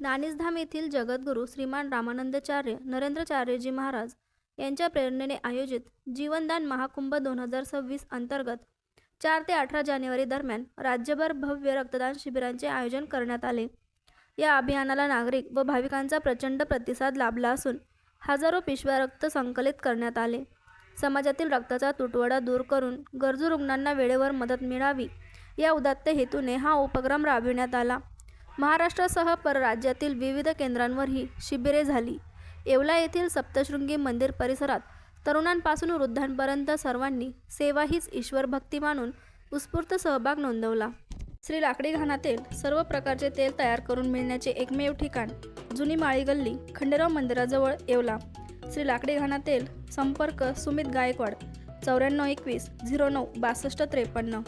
नाणीसधाम येथील जगद्गुरू श्रीमान रामानंदाचार्य नरेंद्रचार्यजी महाराज यांच्या प्रेरणेने आयोजित जीवनदान महाकुंभ दोन हजार सव्वीस अंतर्गत चार ते अठरा जानेवारी दरम्यान राज्यभर भव्य रक्तदान शिबिरांचे आयोजन करण्यात आले. या अभियानाला नागरिक व भाविकांचा प्रचंड प्रतिसाद लाभला असून हजारो पिशव्या रक्त संकलित करण्यात आले. समाजातील रक्ताचा तुटवडा दूर करून गरजू रुग्णांना वेळेवर मदत मिळावी या उदात्त हेतूने हा उपक्रम राबविण्यात आला. महाराष्ट्रासह परराज्यातील विविध केंद्रांवर ही शिबिरे झाली. येवला येथील सप्तशृंगी मंदिर परिसरात तरुणांपासून वृद्धांपर्यंत सर्वांनी सेवा हीच ईश्वर भक्ती मानून उत्स्फूर्त सहभाग नोंदवला. श्री लाकडी घाणातील सर्व प्रकारचे तेल तयार करून मिळण्याचे एकमेव ठिकाण जुनी माळी गल्ली खंडेराव मंदिराजवळ येवला. श्री लाकडी घाणातील संपर्क सुमित गायकवाड चौऱ्याण्णव एकवीस झिरो नऊ बासष्ट त्रेपन्न.